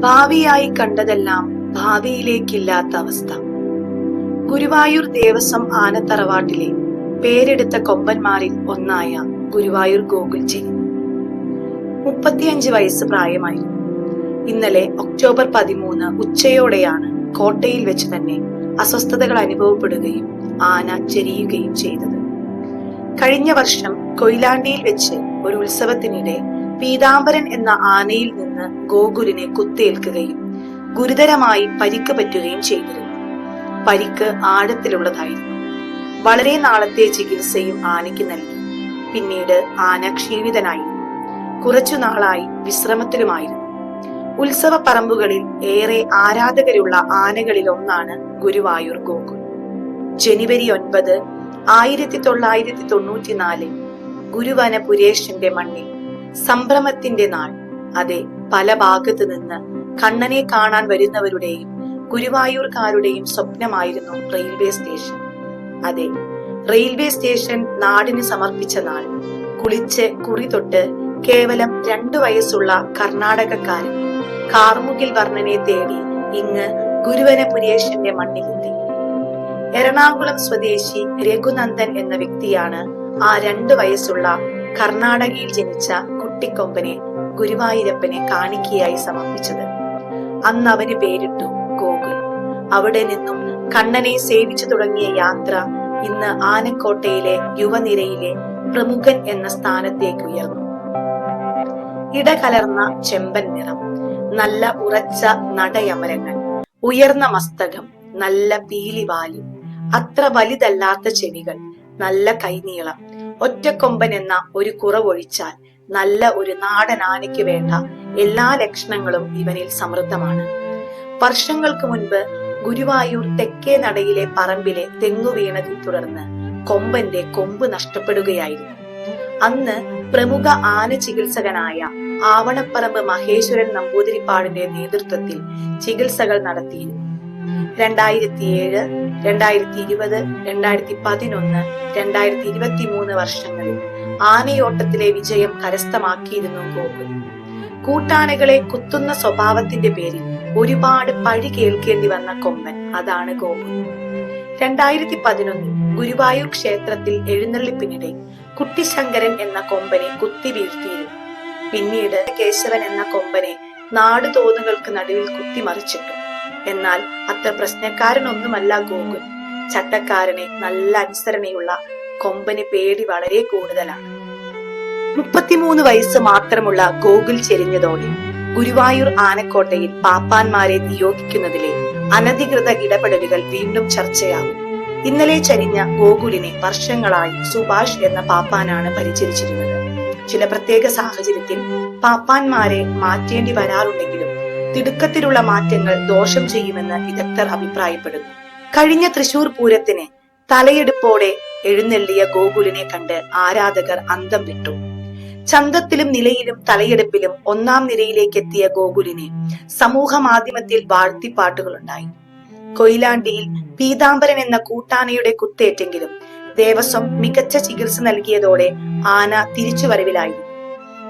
ഭാവിയായി കണ്ടതെല്ലാം ഭാവിയിലേക്കില്ലാത്ത അവസ്ഥ. ഗുരുവായൂർ ദേവസ്വം ആനത്തറവാട്ടിലെ പേരെടുത്ത കൊമ്പന്മാരിൽ ഒന്നായ ഗുരുവായൂർ ഗോകുൽജി. മുപ്പത്തിയഞ്ച് വയസ്സ് പ്രായമായി ഇന്നലെ ഒക്ടോബർ പതിമൂന്ന് ഉച്ചയോടെയാണ് കോട്ടയിൽ വെച്ച് തന്നെ അസ്വസ്ഥതകൾ അനുഭവപ്പെടുകയും ആന ചെരിയുകയും ചെയ്തത്. കഴിഞ്ഞ വർഷം കൊയിലാണ്ടിയിൽ വെച്ച് ഒരു ഉത്സവത്തിനിടെ പീതാംബരൻ എന്ന ആനയിൽ നിന്ന് ഗോകുലിനെ കുത്തേൽക്കുകയും ഗുരുതരമായി പരിക്ക് പറ്റുകയും ചെയ്തിരുന്നു. പരിക്ക് ആഴത്തിലുള്ളതായിരുന്നു. വളരെ നാളത്തെ ചികിത്സയും ആനയ്ക്ക് നൽകി. പിന്നീട് ആന ക്ഷീണിതനായി. കുറച്ചു നാളായി വിശ്രമത്തിലുമായിരുന്നു. ഉത്സവ പറമ്പുകളിൽ ഏറെ ആരാധകരുള്ള ആനകളിൽ ഒന്നാണ് ഗുരുവായൂർ ഗോകുൽ. ജനുവരി ഒൻപത് ആയിരത്തി തൊള്ളായിരത്തി തൊണ്ണൂറ്റിനാലിൽ ഗുരുവനപുരേശന്റെ മണ്ണിൽ സംഭ്രമത്തിന്റെ നാൾ. അതെ പല ഭാഗത്തു നിന്ന് കണ്ണനെ കാണാൻ വരുന്നവരുടെയും ഗുരുവായൂർക്കാരുടെയും സ്വപ്നമായിരുന്നു റെയിൽവേ സ്റ്റേഷൻ. അതെ റെയിൽവേ സ്റ്റേഷൻ നാടിന് സമർപ്പിച്ച നാൾ. കുളിച്ച് കുറി തൊട്ട് കേവലം രണ്ടു വയസ്സുള്ള കർണാടകക്കാരൻ കാർമുകിൽ വർണനെ തേടി ഇങ്ങ് ഗുരുവനപുരേഷന്റെ മണ്ണിലെത്തി. എറണാകുളം സ്വദേശി രഘുനന്ദൻ എന്ന വ്യക്തിയാണ് ആ രണ്ടു വയസ്സുള്ള കർണാടകയിൽ ജനിച്ച കുട്ടിക്കൊമ്പനെ ഗുരുവായൂരപ്പനെ കാണിക്കയായി സമർപ്പിച്ചത്. അന്ന് അവന് പേരിട്ടു ഗോകുൽ. അവിടെ നിന്നും കണ്ണനെ സേവിച്ചു തുടങ്ങിയ യാത്ര ഇന്ന് ആനക്കോട്ടയിലെ യുവനിരയിലെ പ്രമുഖൻ എന്ന സ്ഥാനത്തേക്ക് ഉയർന്നു. ഇടകലർന്ന ചെമ്പൻ നിറം നല്ല ഉറച്ച നടയമരങ്ങൾ ഉയർന്ന മസ്തകം നല്ല പീലിവാലി അത്ര വലുതല്ലാത്ത ചെവികൾ നല്ല കൈനീളം ഒറ്റക്കൊമ്പൻ എന്ന ഒരു കുറവൊഴിച്ചാൽ നല്ല ഒരു നാടൻ ആനയ്ക്ക് വേണ്ട എല്ലാ ലക്ഷണങ്ങളും ഇവനിൽ സമൃദ്ധമാണ്. വർഷങ്ങൾക്ക് മുൻപ് ഗുരുവായൂർ തെക്കേ നടയിലെ പറമ്പിലെ തെങ്ങു വീണതിൽ തുടർന്ന് കൊമ്പന്റെ കൊമ്പ് നഷ്ടപ്പെടുകയായിരുന്നു. അന്ന് പ്രമുഖ ആന ചികിത്സകനായ ആവണപ്പറമ്പ് മഹേശ്വരൻ നമ്പൂതിരിപ്പാടിന്റെ നേതൃത്വത്തിൽ ചികിത്സകൾ നടത്തിയിരുന്നു. രണ്ടായിരത്തി ഏഴ് രണ്ടായിരത്തി ഇരുപത് രണ്ടായിരത്തി പതിനൊന്ന് രണ്ടായിരത്തി ഇരുപത്തി മൂന്ന് വർഷങ്ങളിൽ ആനയോട്ടത്തിലെ വിജയം കരസ്ഥമാക്കിയിരുന്നു ഗോകുൽ. കൂട്ടാനകളെ കുത്തുന്ന സ്വഭാവത്തിന്റെ പേരിൽ ഒരുപാട് പഴി കേൾക്കേണ്ടി വന്ന കൊമ്പൻ അതാണ് ഗോകുൽ. രണ്ടായിരത്തി പതിനൊന്നിൽ ഗുരുവായൂർ ക്ഷേത്രത്തിൽ എഴുന്നള്ളിപ്പിനിടെ കുട്ടിശങ്കരൻ എന്ന കൊമ്പനെ കുത്തി വീഴ്ത്തിയിരുന്നു. പിന്നീട് കേശവൻ എന്ന കൊമ്പനെ നാട് തോന്നുകൾക്ക് നടുവിൽ കുത്തിമറിച്ചിട്ടു എന്നാൽ അത്ര പ്രശ്നക്കാരനൊന്നുമല്ല ഗോകുൽ. ചട്ടക്കാരനെ നല്ല അനുസരണയുള്ള കൊമ്പന് പേടി വളരെ കൂടുതലാണ്. മുപ്പത്തിമൂന്ന് വയസ്സ് മാത്രമുള്ള ഗോകുൽ ചെരിഞ്ഞതോടെ ഗുരുവായൂർ ആനക്കോട്ടയിൽ പാപ്പാന്മാരെ നിയോഗിക്കുന്നതിലെ അനധികൃത ഇടപെടലുകൾ വീണ്ടും ചർച്ചയാകും. ഇന്നലെ ചരിഞ്ഞ ഗോകുലിനെ വർഷങ്ങളായി സുഭാഷ് എന്ന പാപ്പാനാണ് പരിചരിച്ചിരുന്നത്. ചില പ്രത്യേക സാഹചര്യത്തിൽ പാപ്പാന്മാരെ മാറ്റേണ്ടി വരാറുണ്ടെങ്കിലും തിടുക്കത്തിലുള്ള മാറ്റങ്ങൾ ദോഷം ചെയ്യുമെന്ന് വിദഗ്ധർ അഭിപ്രായപ്പെടുന്നു. കഴിഞ്ഞ തൃശൂർ പൂരത്തിന് തലയെടുപ്പോടെ എഴുന്നള്ളിയ ഗോകുലിനെ കണ്ട് ആരാധകർ അന്തം വിട്ടു. ചന്തത്തിലും നിലയിലും തലയെടുപ്പിലും ഒന്നാം നിരയിലേക്ക് എത്തിയ ഗോകുലിനെ സമൂഹ മാധ്യമത്തിൽ വാഴ്ത്തിപ്പാട്ടുകളുണ്ടായി കൊയിലാണ്ടിയിൽ പീതാംബരൻ എന്ന കൂട്ടാനയുടെ കുത്തേറ്റെങ്കിലും ദേവസ്വം മികച്ച ചികിത്സ നൽകിയതോടെ ആന തിരിച്ചുവരവിലായിരുന്നു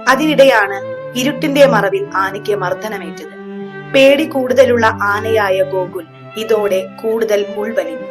അതിനിടെയാണ് ഇരുട്ടിന്റെ മറവിൽ ആനയ്ക്ക് മർദ്ദനമേറ്റത്. പേടി കൂടുതലുള്ള ആനയായ ഗോകുൽ ഇതോടെ കൂടുതൽ ഉൾവലിഞ്ഞു.